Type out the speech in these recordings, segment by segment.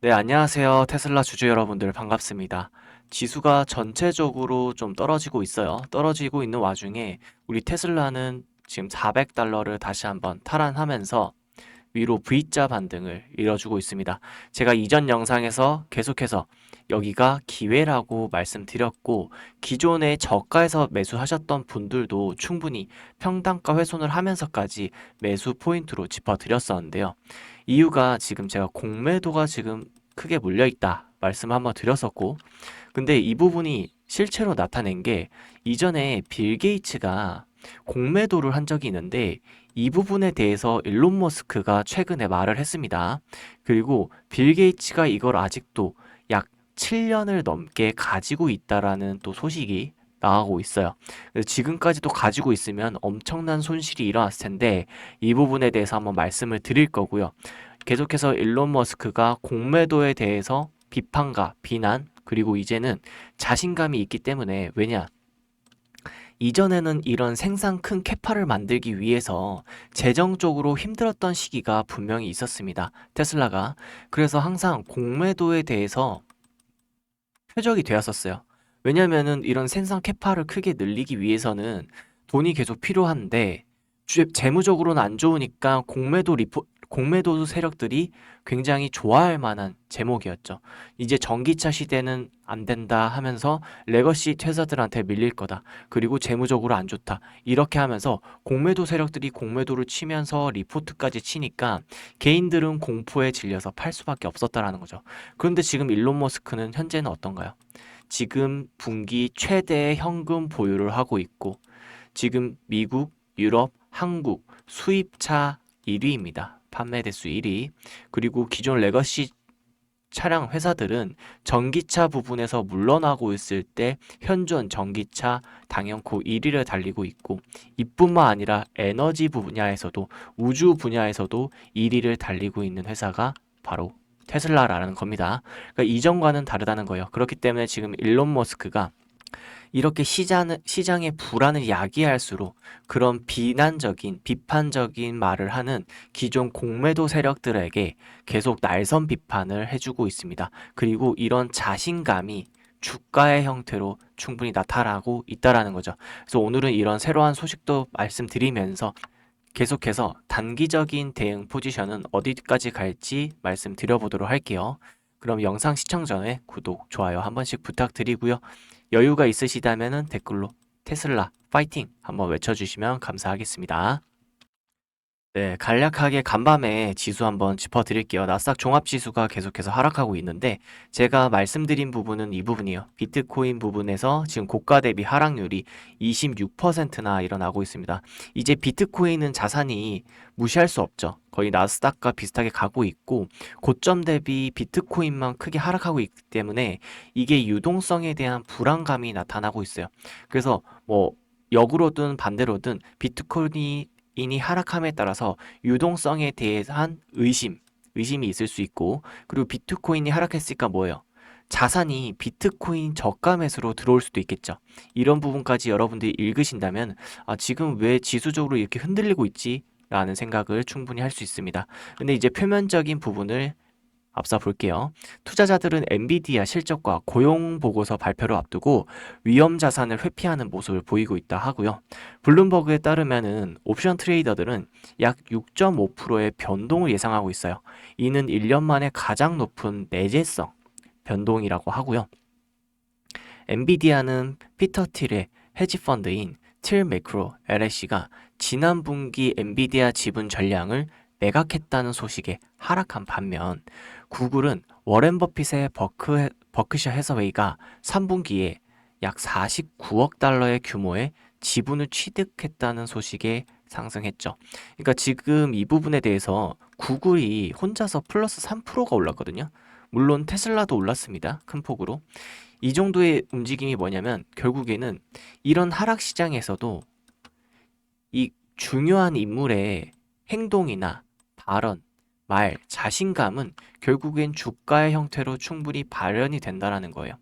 네, 안녕하세요. 테슬라 주주 여러분들 반갑습니다. 지수가 전체적으로 좀 떨어지고 있어요. 떨어지고 있는 와중에 우리 테슬라는 지금 400달러를 다시 한번 탈환하면서 위로 V자 반등을 이뤄주고 있습니다. 제가 이전 영상에서 계속해서 여기가 기회라고 말씀드렸고 기존에 저가에서 매수하셨던 분들도 충분히 평단가 훼손을 하면서까지 매수 포인트로 짚어드렸었는데요. 이유가 지금 제가 공매도가 지금 크게 물려 있다 말씀 한번 드렸었고 근데 이 부분이 실제로 나타낸 게 이전에 빌 게이츠가 공매도를 한 적이 있는데 이 부분에 대해서 일론 머스크가 최근에 말을 했습니다. 그리고 빌 게이츠가 이걸 아직도 약 7년을 넘게 가지고 있다라는 또 소식이 나가고 있어요. 지금까지도 가지고 있으면 엄청난 손실이 일어났을 텐데 이 부분에 대해서 한번 말씀을 드릴 거고요. 계속해서 일론 머스크가 공매도에 대해서 비판과 비난 그리고 이제는 자신감이 있기 때문에 왜냐? 이전에는 이런 생산 큰 캐파를 만들기 위해서 재정적으로 힘들었던 시기가 분명히 있었습니다. 테슬라가. 그래서 항상 공매도에 대해서 표적이 되었었어요. 왜냐면은 이런 생산 캐파를 크게 늘리기 위해서는 돈이 계속 필요한데 주- 재무적으로는 안 좋으니까 공매도 리포, 공매도 세력들이 굉장히 좋아할 만한 제목이었죠. 이제 전기차 시대는 안 된다 하면서 레거시 퇴사들한테 밀릴 거다. 그리고 재무적으로 안 좋다. 이렇게 하면서 공매도 세력들이 공매도를 치면서 리포트까지 치니까 개인들은 공포에 질려서 팔 수밖에 없었다라는 거죠. 그런데 지금 일론 머스크는 현재는 어떤가요? 지금 분기 최대 현금 보유를 하고 있고 지금 미국, 유럽, 한국 수입차 1위입니다. 판매 대수 1위. 그리고 기존 레거시 차량 회사들은 전기차 부분에서 물러나고 있을 때 현존 전기차 당연코 1위를 달리고 있고 이뿐만 아니라 에너지 분야에서도 우주 분야에서도 1위를 달리고 있는 회사가 바로 테슬라라는 겁니다. 그러니까 이전과는 다르다는 거예요. 그렇기 때문에 지금 일론 머스크가 이렇게 시장, 시장의 불안을 야기할수록 그런 비난적인, 비판적인 말을 하는 기존 공매도 세력들에게 계속 날선 비판을 해주고 있습니다. 그리고 이런 자신감이 주가의 형태로 충분히 나타나고 있다라는 거죠. 그래서 오늘은 이런 새로운 소식도 말씀드리면서 계속해서 단기적인 대응 포지션은 어디까지 갈지 말씀드려보도록 할게요. 그럼 영상 시청 전에 구독, 좋아요 한 번씩 부탁드리고요. 여유가 있으시다면 댓글로 테슬라 파이팅 한번 외쳐주시면 감사하겠습니다. 네, 간략하게 간밤에 지수 한번 짚어드릴게요. 나스닥 종합지수가 계속해서 하락하고 있는데 제가 말씀드린 부분은 이 부분이에요. 비트코인 부분에서 지금 고가 대비 하락률이 26%나 일어나고 있습니다. 이제 비트코인은 자산이 무시할 수 없죠. 거의 나스닥과 비슷하게 가고 있고 고점 대비 비트코인만 크게 하락하고 있기 때문에 이게 유동성에 대한 불안감이 나타나고 있어요. 그래서 뭐 역으로든 반대로든 비트코인이 인이 하락함에 따라서 유동성에 대한 의심, 의심이 있을 수 있고, 그리고 비트코인이 하락했으니까 뭐예요? 자산이 비트코인 저가 매수로 들어올 수도 있겠죠. 이런 부분까지 여러분들이 읽으신다면, 아, 지금 왜 지수적으로 이렇게 흔들리고 있지? 라는 생각을 충분히 할 수 있습니다. 근데 이제 표면적인 부분을 앞서 볼게요. 투자자들은 엔비디아 실적과 고용 보고서 발표를 앞두고 위험 자산을 회피하는 모습을 보이고 있다 하고요. 블룸버그에 따르면은 옵션 트레이더들은 약 6.5%의 변동을 예상하고 있어요. 이는 1년 만에 가장 높은 내재성 변동이라고 하고요. 엔비디아는 피터 틸의 헤지 펀드인 틸 매크로 LLC가 지난 분기 엔비디아 지분 전량을 매각했다는 소식에 하락한 반면 구글은 워렌 버핏의 버크, 버크셔 해서웨이가 3분기에 약 49억 달러의 규모의 지분을 취득했다는 소식에 상승했죠. 그러니까 지금 이 부분에 대해서 구글이 혼자서 플러스 3%가 올랐거든요. 물론 테슬라도 올랐습니다. 큰 폭으로. 이 정도의 움직임이 뭐냐면 결국에는 이런 하락 시장에서도 이 중요한 인물의 행동이나 발언, 말, 자신감은 결국엔 주가의 형태로 충분히 발현이 된다라는 거예요.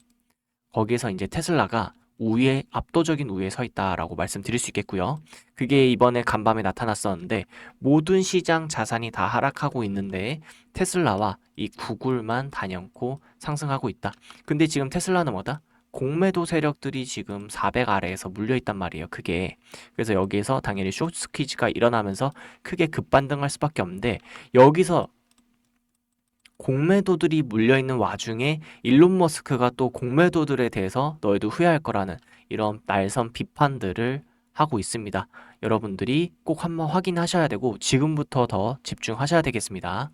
거기에서 이제 테슬라가 우위에 압도적인 우위에 서 있다라고 말씀드릴 수 있겠고요. 그게 이번에 간밤에 나타났었는데 모든 시장 자산이 다 하락하고 있는데 테슬라와 이 구글만 단연코 상승하고 있다. 근데 지금 테슬라는 뭐다? 공매도 세력들이 지금 400 아래에서 물려 있단 말이에요. 크게. 그래서 여기에서 당연히 쇼트 스퀴즈가 일어나면서 크게 급반등할 수밖에 없는데 여기서 공매도들이 물려 있는 와중에 일론 머스크가 또 공매도들에 대해서 너희도 후회할 거라는 이런 날선 비판들을 하고 있습니다. 여러분들이 꼭 한번 확인하셔야 되고 지금부터 더 집중하셔야 되겠습니다.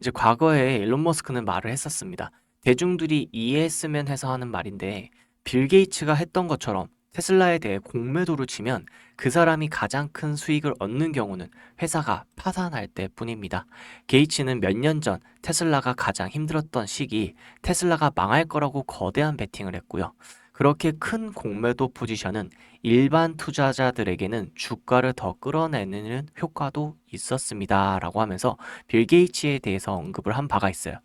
이제 과거에 일론 머스크는 말을 했었습니다. 대중들이 이해했으면 해서 하는 말인데 빌 게이츠가 했던 것처럼 테슬라에 대해 공매도를 치면 그 사람이 가장 큰 수익을 얻는 경우는 회사가 파산할 때 뿐입니다. 게이츠는 몇 년 전 테슬라가 가장 힘들었던 시기 테슬라가 망할 거라고 거대한 베팅을 했고요. 그렇게 큰 공매도 포지션은 일반 투자자들에게는 주가를 더 끌어내는 효과도 있었습니다. 라고 하면서 빌 게이츠에 대해서 언급을 한 바가 있어요.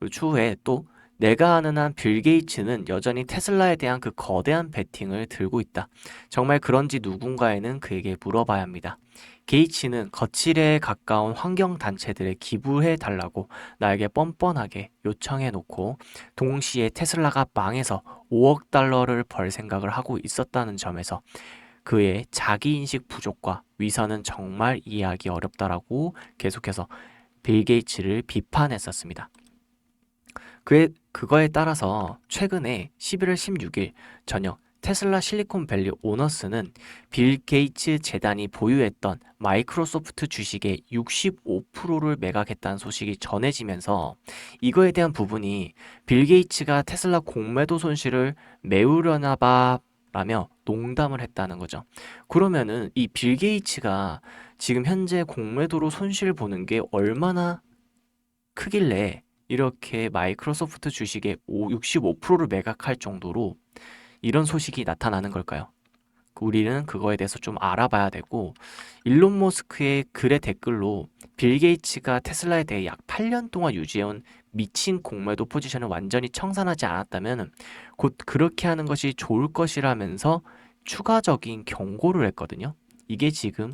그 추후에 또 내가 아는 한 빌 게이츠는 여전히 테슬라에 대한 그 거대한 베팅을 들고 있다. 정말 그런지 누군가에는 그에게 물어봐야 합니다. 게이츠는 거칠에 가까운 환경 단체들에 기부해 달라고 나에게 뻔뻔하게 요청해 놓고 동시에 테슬라가 망해서 5억 달러를 벌 생각을 하고 있었다는 점에서 그의 자기 인식 부족과 위선은 정말 이해하기 어렵다라고 계속해서 빌 게이츠를 비판했었습니다. 그의, 그거에 따라서 최근에 11월 16일 저녁 테슬라 실리콘밸리 오너스는 빌 게이츠 재단이 보유했던 마이크로소프트 주식의 65%를 매각했다는 소식이 전해지면서 이거에 대한 부분이 빌 게이츠가 테슬라 공매도 손실을 메우려나 봐 라며 농담을 했다는 거죠. 그러면은 이 빌 게이츠가 지금 현재 공매도로 손실 보는 게 얼마나 크길래 이렇게 마이크로소프트 주식의 65%를 매각할 정도로 이런 소식이 나타나는 걸까요? 우리는 그거에 대해서 좀 알아봐야 되고 일론 머스크의 글의 댓글로 빌 게이츠가 테슬라에 대해 약 8년 동안 유지해온 미친 공매도 포지션을 완전히 청산하지 않았다면 곧 그렇게 하는 것이 좋을 것이라면서 추가적인 경고를 했거든요. 이게 지금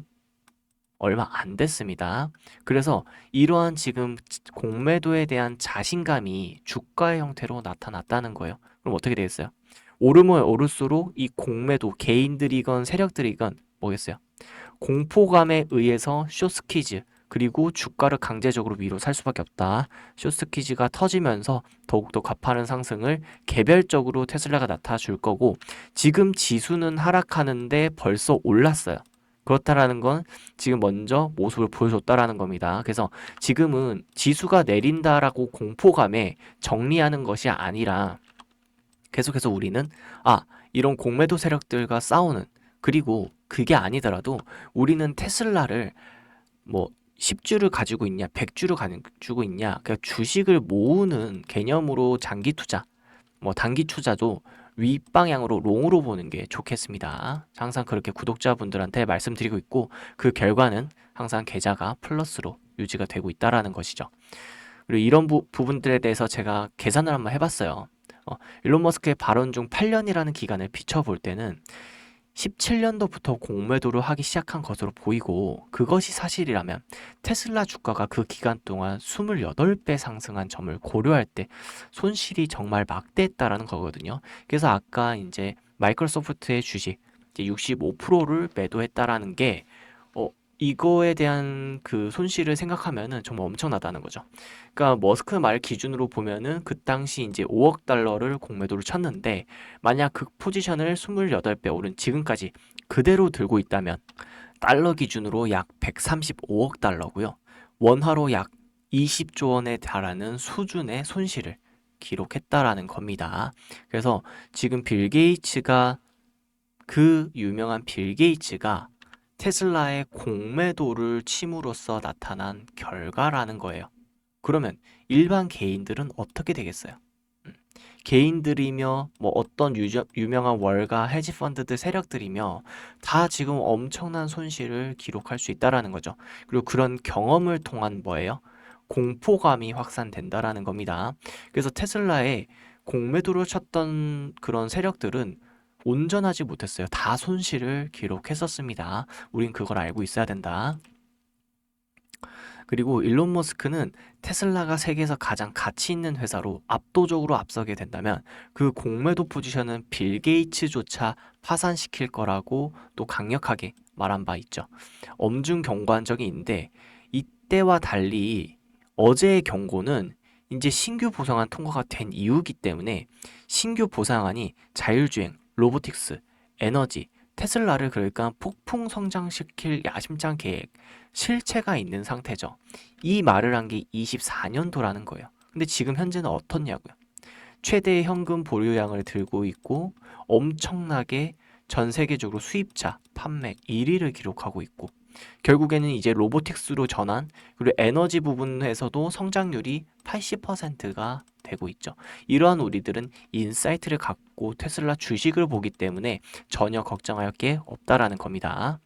얼마 안 됐습니다. 그래서 이러한 지금 공매도에 대한 자신감이 주가의 형태로 나타났다는 거예요. 그럼 어떻게 되겠어요? 오르면 오를수록 이 공매도 개인들이건 세력들이건 뭐겠어요? 공포감에 의해서 쇼스키즈 그리고 주가를 강제적으로 위로 살 수밖에 없다. 쇼스키즈가 터지면서 더욱더 가파른 상승을 개별적으로 테슬라가 나타줄 거고 지금 지수는 하락하는데 벌써 올랐어요. 그렇다라는 건 지금 먼저 모습을 보여줬다라는 겁니다. 그래서 지금은 지수가 내린다라고 공포감에 정리하는 것이 아니라 계속해서 우리는 아, 이런 공매도 세력들과 싸우는 그리고 그게 아니더라도 우리는 테슬라를 뭐 10주를 가지고 있냐, 100주를 가지고 있냐, 그러니까 주식을 모으는 개념으로 장기 투자, 뭐 단기 투자도 윗방향으로 롱으로 보는 게 좋겠습니다. 항상 그렇게 구독자분들한테 말씀드리고 있고 그 결과는 항상 계좌가 플러스로 유지가 되고 있다라는 것이죠. 그리고 이런 부, 분들에 대해서 제가 계산을 한번 해봤어요. 어, 일론 머스크의 발언 중 8년이라는 기간을 비춰볼 때는 17년도부터 공매도를 하기 시작한 것으로 보이고 그것이 사실이라면 테슬라 주가가 그 기간 동안 28배 상승한 점을 고려할 때 손실이 정말 막대했다라는 거거든요. 그래서 아까 이제 마이크로소프트의 주식 65%를 매도했다라는 게 이거에 대한 그 손실을 생각하면은 정말 엄청나다는 거죠. 그러니까 머스크 말 기준으로 보면은 그 당시 이제 5억 달러를 공매도를 쳤는데 만약 그 포지션을 28배 오른 지금까지 그대로 들고 있다면 달러 기준으로 약 135억 달러고요. 원화로 약 20조 원에 달하는 수준의 손실을 기록했다라는 겁니다. 그래서 지금 빌 게이츠가 그 유명한 빌 게이츠가 테슬라의 공매도를 침으로써 나타난 결과라는 거예요. 그러면 일반 개인들은 어떻게 되겠어요? 음, 개인들이며 뭐 어떤 유저, 유명한 월가 헤지 펀드들 세력들이며 다 지금 엄청난 손실을 기록할 수 있다라는 거죠. 그리고 그런 경험을 통한 뭐예요? 공포감이 확산된다라는 겁니다. 그래서 테슬라의 공매도를 쳤던 그런 세력들은 온전하지 못했어요. 다 손실을 기록했었습니다. 우린 그걸 알고 있어야 된다. 그리고 일론 머스크는 테슬라가 세계에서 가장 가치 있는 회사로 압도적으로 앞서게 된다면 그 공매도 포지션은 빌 게이츠조차 파산시킬 거라고 또 강력하게 말한 바 있죠. 엄중 경고한 적이 있는데 이때와 달리 어제의 경고는 이제 신규 보상안 통과가 된 이유이기 때문에 신규 보상안이 자율주행, 로보틱스, 에너지, 테슬라를 그러니까 폭풍 성장시킬 야심찬 계획, 실체가 있는 상태죠. 이 말을 한 게 24년도라는 거예요. 근데 지금 현재는 어떻냐고요. 최대의 현금 보유량을 들고 있고 엄청나게 전 세계적으로 수입자, 판매 1위를 기록하고 있고 결국에는 이제 로보틱스로 전환 그리고 에너지 부분에서도 성장률이 80%가 되고 있죠. 이러한 우리들은 인사이트를 갖고 테슬라 주식을 보기 때문에 전혀 걱정할 게 없다라는 겁니다.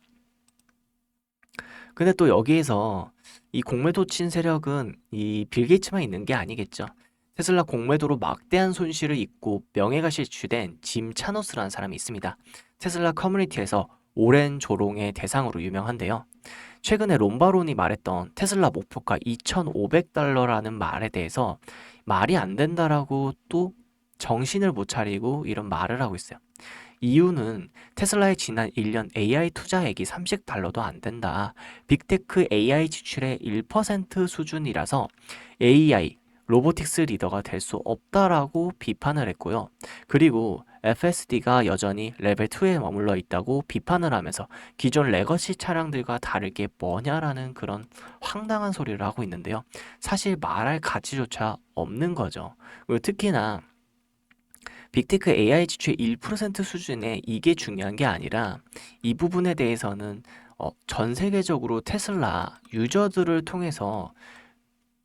근데 또 여기에서 이 공매도 친 세력은 이 빌 게이츠만 있는 게 아니겠죠. 테슬라 공매도로 막대한 손실을 입고 명예가 실추된 짐 차노스라는 사람이 있습니다. 테슬라 커뮤니티에서 오랜 조롱의 대상으로 유명한데요. 최근에 롬바론이 말했던 테슬라 목표가 2,500달러라는 말에 대해서 말이 안 된다라고 또 정신을 못 차리고 이런 말을 하고 있어요. 이유는 테슬라의 지난 1년 AI 투자액이 30달러도 안 된다. 빅테크 AI 지출의 1% 수준이라서 AI, 로보틱스 리더가 될 수 없다라고 비판을 했고요. 그리고 FSD가 여전히 레벨 2에 머물러 있다고 비판을 하면서 기존 레거시 차량들과 다를 게 뭐냐라는 그런 황당한 소리를 하고 있는데요. 사실 말할 가치조차 없는 거죠. 그리고 특히나 빅테크 AI 지출 1% 수준에 이게 중요한 게 아니라 이 부분에 대해서는 어, 전 세계적으로 테슬라 유저들을 통해서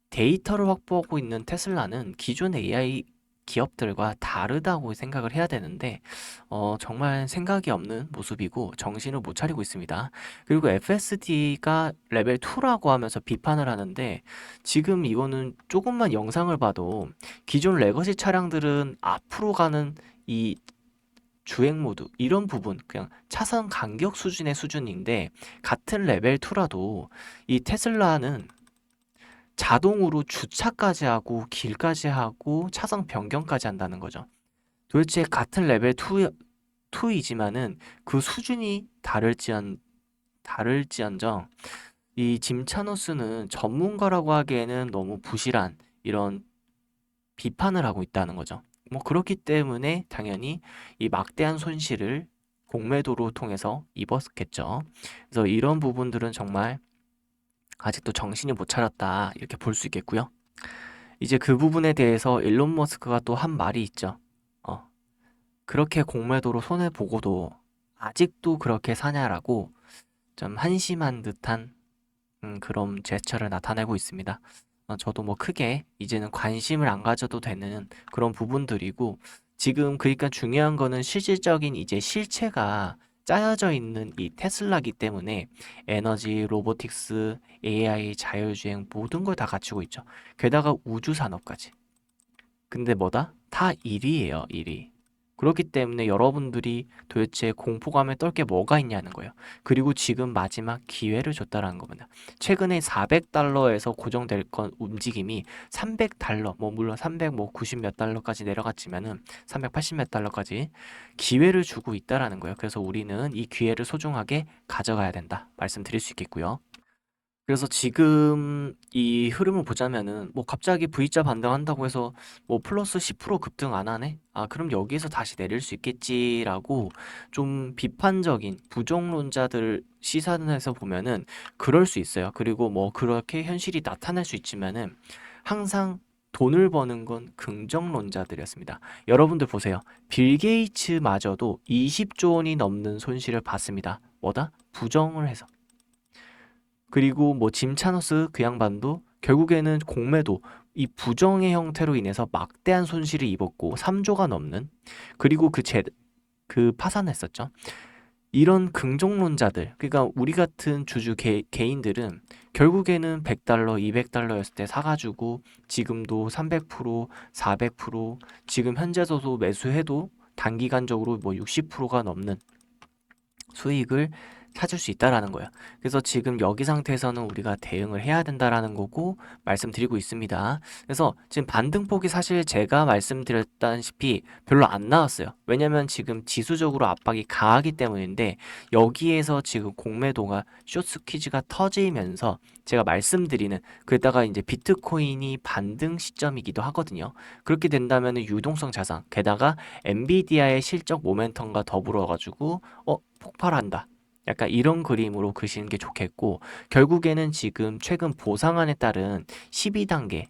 데이터를 확보하고 있는 테슬라는 기존 AI 기업들과 다르다고 생각을 해야 되는데 어, 정말 생각이 없는 모습이고 정신을 못 차리고 있습니다. 그리고 FSD가 레벨 2라고 하면서 비판을 하는데 지금 이거는 조금만 영상을 봐도 기존 레거시 차량들은 앞으로 가는 이 주행 모드 이런 부분 그냥 차선 간격 수준의 수준인데 같은 레벨 2라도 이 테슬라는 자동으로 주차까지 하고 길까지 하고 차선 변경까지 한다는 거죠. 도대체 같은 레벨 2, 2이지만은 그 수준이 다를지언 다를지언정 이 짐차노스는 전문가라고 하기에는 너무 부실한 이런 비판을 하고 있다는 거죠. 뭐 그렇기 때문에 당연히 이 막대한 손실을 공매도로 통해서 입었겠죠. 그래서 이런 부분들은 정말 아직도 정신이 못 차렸다 이렇게 볼 수 있겠고요. 이제 그 부분에 대해서 일론 머스크가 또 한 말이 있죠. 어, 그렇게 공매도로 손해 보고도 아직도 그렇게 사냐라고 좀 한심한 듯한 음, 그런 제스처를 나타내고 있습니다. 어, 저도 뭐 크게 이제는 관심을 안 가져도 되는 그런 부분들이고 지금 그러니까 중요한 거는 실질적인 이제 실체가 짜여져 있는 이 테슬라기 때문에 에너지, 로보틱스, AI, 자율주행 모든 걸 다 갖추고 있죠. 게다가 우주 산업까지. 근데 뭐다? 다 1위예요, 1위. 그렇기 때문에 여러분들이 도대체 공포감에 떨 게 뭐가 있냐는 거예요. 그리고 지금 마지막 기회를 줬다라는 겁니다. 최근에 400달러에서 고정될 건 움직임이 300달러, 뭐 물론 300뭐90몇 달러까지 내려갔지만은 380몇 달러까지 기회를 주고 있다라는 거예요. 그래서 우리는 이 기회를 소중하게 가져가야 된다. 말씀드릴 수 있겠고요. 그래서 지금 이 흐름을 보자면은 뭐 갑자기 V자 반등한다고 해서 뭐 플러스 10% 급등 안 하네? 아, 그럼 여기에서 다시 내릴 수 있겠지라고 좀 비판적인 부정론자들 시선에서 보면은 그럴 수 있어요. 그리고 뭐 그렇게 현실이 나타날 수 있지만은 항상 돈을 버는 건 긍정론자들이었습니다. 여러분들 보세요. 빌 게이츠마저도 20조 원이 넘는 손실을 봤습니다. 뭐다? 부정을 해서. 그리고 뭐 짐 차너스 그 양반도 결국에는 공매도 이 부정의 형태로 인해서 막대한 손실을 입었고 3조가 넘는 그리고 그 제, 그 파산했었죠. 이런 긍정론자들, 그러니까 우리 같은 주주 개, 개인들은 결국에는 100달러, 200달러였을 때 사가지고 지금도 300%, 400%, 지금 현재서도 매수해도 단기간적으로 뭐 60%가 넘는 수익을 찾을 수 있다라는 거예요. 그래서 지금 여기 상태에서는 우리가 대응을 해야 된다라는 거고 말씀드리고 있습니다. 그래서 지금 반등폭이 사실 제가 말씀드렸다시피 별로 안 나왔어요. 왜냐면 지금 지수적으로 압박이 강하기 때문인데 여기에서 지금 공매도가 쇼트 퀴즈가 터지면서 제가 말씀드리는 그에다가 이제 비트코인이 반등 시점이기도 하거든요. 그렇게 된다면 유동성 자산 게다가 엔비디아의 실적 모멘텀과 더불어 가지고 어 폭발한다. 약간 이런 그림으로 그시는 게 좋겠고 결국에는 지금 최근 보상안에 따른 12단계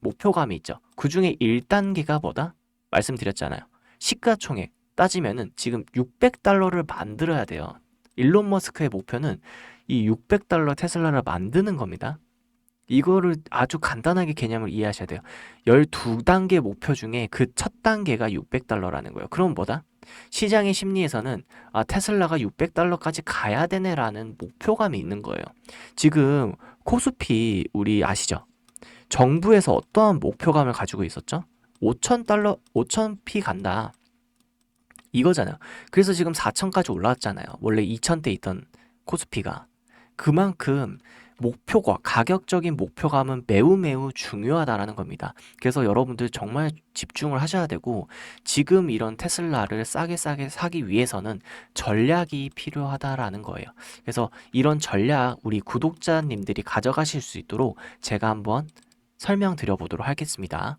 목표감이 있죠. 그 중에 1단계가 뭐다? 말씀드렸잖아요. 시가총액 따지면은 지금 600달러를 만들어야 돼요. 일론 머스크의 목표는 이 600달러 테슬라를 만드는 겁니다. 이거를 아주 간단하게 개념을 이해하셔야 돼요. 12단계 목표 중에 그 첫 단계가 600달러라는 거예요. 그럼 뭐다? 시장의 심리에서는 아, 테슬라가 600달러까지 가야 되네라는 목표감이 있는 거예요. 지금 코스피 우리 아시죠? 정부에서 어떠한 목표감을 가지고 있었죠? 5,000달러, 5,000피 간다. 이거잖아요. 그래서 지금 4,000까지 올라왔잖아요. 원래 2,000대 있던 코스피가. 그만큼 목표가 가격적인 목표감은 매우 매우 중요하다라는 겁니다. 그래서 여러분들 정말 집중을 하셔야 되고 지금 이런 테슬라를 싸게 싸게 사기 위해서는 전략이 필요하다라는 거예요. 그래서 이런 전략 우리 구독자님들이 가져가실 수 있도록 제가 한번 설명드려 보도록 하겠습니다.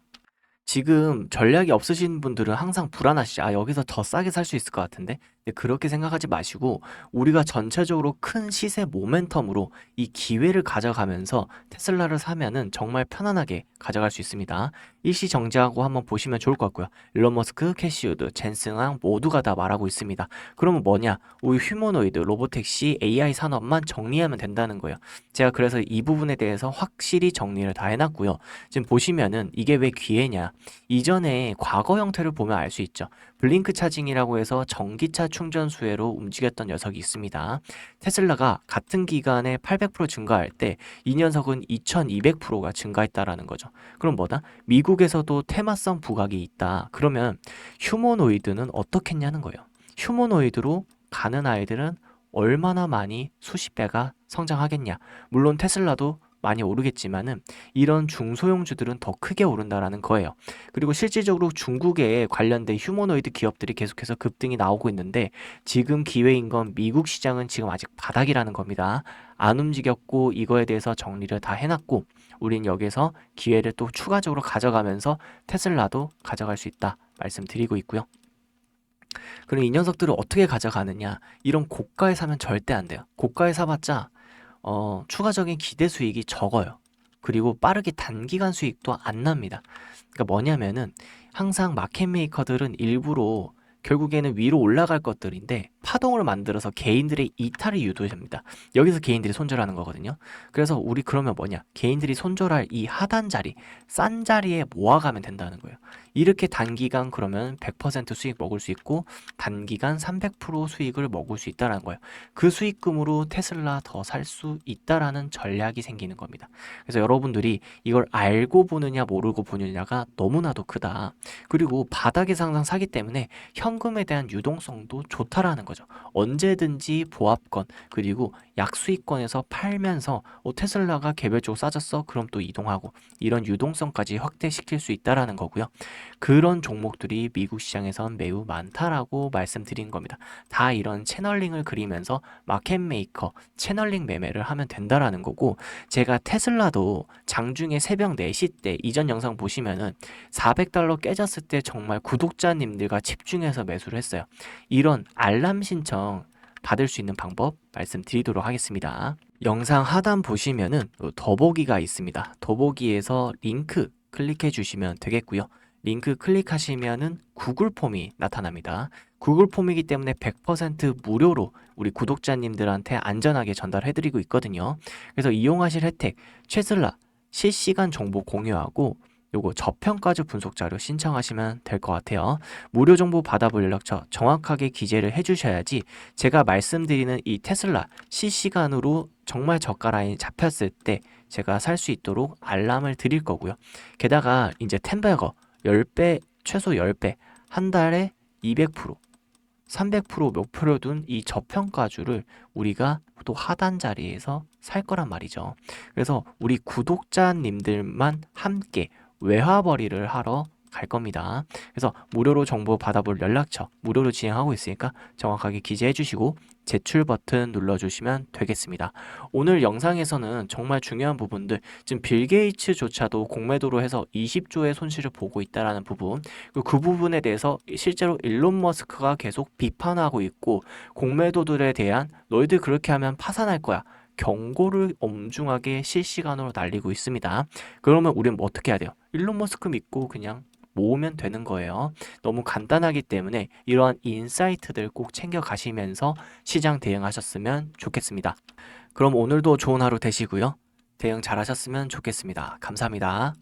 지금 전략이 없으신 분들은 항상 불안하시죠. 아, 여기서 더 싸게 살 수 있을 것 같은데? 근데 그렇게 생각하지 마시고 우리가 전체적으로 큰 시세 모멘텀으로 이 기회를 가져가면서 테슬라를 사면은 정말 편안하게 가져갈 수 있습니다. 일시 정지하고 한번 보시면 좋을 것 같고요. 일론 머스크, 캐시우드, 젠슨왕 모두가 다 말하고 있습니다. 그러면 뭐냐? 우리 휴머노이드, 로보택시, AI 산업만 정리하면 된다는 거예요. 제가 그래서 이 부분에 대해서 확실히 정리를 다 해놨고요. 지금 보시면은 이게 왜 기회냐? 이전에 과거 형태를 보면 알 수 있죠. 블링크 차징이라고 해서 전기차 충전 수혜로 움직였던 녀석이 있습니다. 테슬라가 같은 기간에 800% 증가할 때이 녀석은 2200%가 증가했다라는 거죠. 그럼 뭐다? 미국에서도 테마성 부각이 있다. 그러면 휴머노이드는 어떻겠냐는 거예요. 휴머노이드로 가는 아이들은 얼마나 많이 수십 배가 성장하겠냐. 물론 테슬라도 많이 오르겠지만은 이런 중소형주들은 더 크게 오른다라는 거예요. 그리고 실질적으로 중국에 관련된 휴머노이드 기업들이 계속해서 급등이 나오고 있는데 지금 기회인 건 미국 시장은 지금 아직 바닥이라는 겁니다. 안 움직였고 이거에 대해서 정리를 다 해놨고 우린 여기서 기회를 또 추가적으로 가져가면서 테슬라도 가져갈 수 있다 말씀드리고 있고요. 그럼 이 녀석들을 어떻게 가져가느냐? 이런 고가에 사면 절대 안 돼요. 고가에 사봤자 어, 추가적인 기대 수익이 적어요. 그리고 빠르게 단기간 수익도 안 납니다. 그러니까 뭐냐면은 항상 마켓 메이커들은 일부러 결국에는 위로 올라갈 것들인데 파동을 만들어서 개인들의 이탈을 유도합니다. 여기서 개인들이 손절하는 거거든요. 그래서 우리 그러면 뭐냐? 개인들이 손절할 이 하단 자리, 싼 자리에 모아가면 된다는 거예요. 이렇게 단기간 그러면 100% 수익 먹을 수 있고 단기간 300% 수익을 먹을 수 있다는 거예요. 그 수익금으로 테슬라 더 살 수 있다라는 전략이 생기는 겁니다. 그래서 여러분들이 이걸 알고 보느냐 모르고 보느냐가 너무나도 크다. 그리고 바닥에서 항상 사기 때문에 현 금에 대한 유동성도 좋다라는 거죠. 언제든지 보합권 그리고 약수익권에서 팔면서 어, 테슬라가 개별적으로 싸졌어? 그럼 또 이동하고 이런 유동성까지 확대시킬 수 있다라는 거고요. 그런 종목들이 미국 시장에선 매우 많다라고 말씀드린 겁니다. 다 이런 채널링을 그리면서 마켓 메이커 채널링 매매를 하면 된다라는 거고 제가 테슬라도 장중에 새벽 4시 때 이전 영상 보시면은 400달러 깨졌을 때 정말 구독자님들과 집중해서 매수를 했어요. 이런 알람 신청 받을 수 있는 방법 말씀드리도록 하겠습니다. 영상 하단 보시면은 더보기가 있습니다. 더보기에서 링크 클릭해 주시면 되겠고요. 링크 클릭하시면은 구글 폼이 나타납니다. 구글 폼이기 때문에 100% 무료로 우리 구독자님들한테 안전하게 전달해 드리고 있거든요. 그래서 이용하실 혜택, 최슬라 실시간 정보 공유하고 요거 저평가주 분석 자료 신청하시면 될 것 같아요. 무료 정보 받아볼 연락처 정확하게 기재를 해주셔야지 제가 말씀드리는 이 테슬라 실시간으로 정말 저가 라인이 잡혔을 때 제가 살 수 있도록 알람을 드릴 거고요. 게다가 이제 템베거 10배, 최소 10배, 한 달에 200%, 300% 목표로 둔 이 저평가주를 우리가 또 하단 자리에서 살 거란 말이죠. 그래서 우리 구독자님들만 함께 외화벌이를 하러 갈 겁니다. 그래서 무료로 정보 받아볼 연락처 무료로 진행하고 있으니까 정확하게 기재해 주시고 제출 버튼 눌러주시면 되겠습니다. 오늘 영상에서는 정말 중요한 부분들 지금 빌 게이츠조차도 공매도로 해서 20조의 손실을 보고 있다라는 부분 그 부분에 대해서 실제로 일론 머스크가 계속 비판하고 있고 공매도들에 대한 너희들 그렇게 하면 파산할 거야. 경고를 엄중하게 실시간으로 날리고 있습니다. 그러면 우리는 뭐 어떻게 해야 돼요? 일론 머스크 믿고 그냥 모으면 되는 거예요. 너무 간단하기 때문에 이러한 인사이트들 꼭 챙겨 가시면서 시장 대응하셨으면 좋겠습니다. 그럼 오늘도 좋은 하루 되시고요. 대응 잘 하셨으면 좋겠습니다. 감사합니다.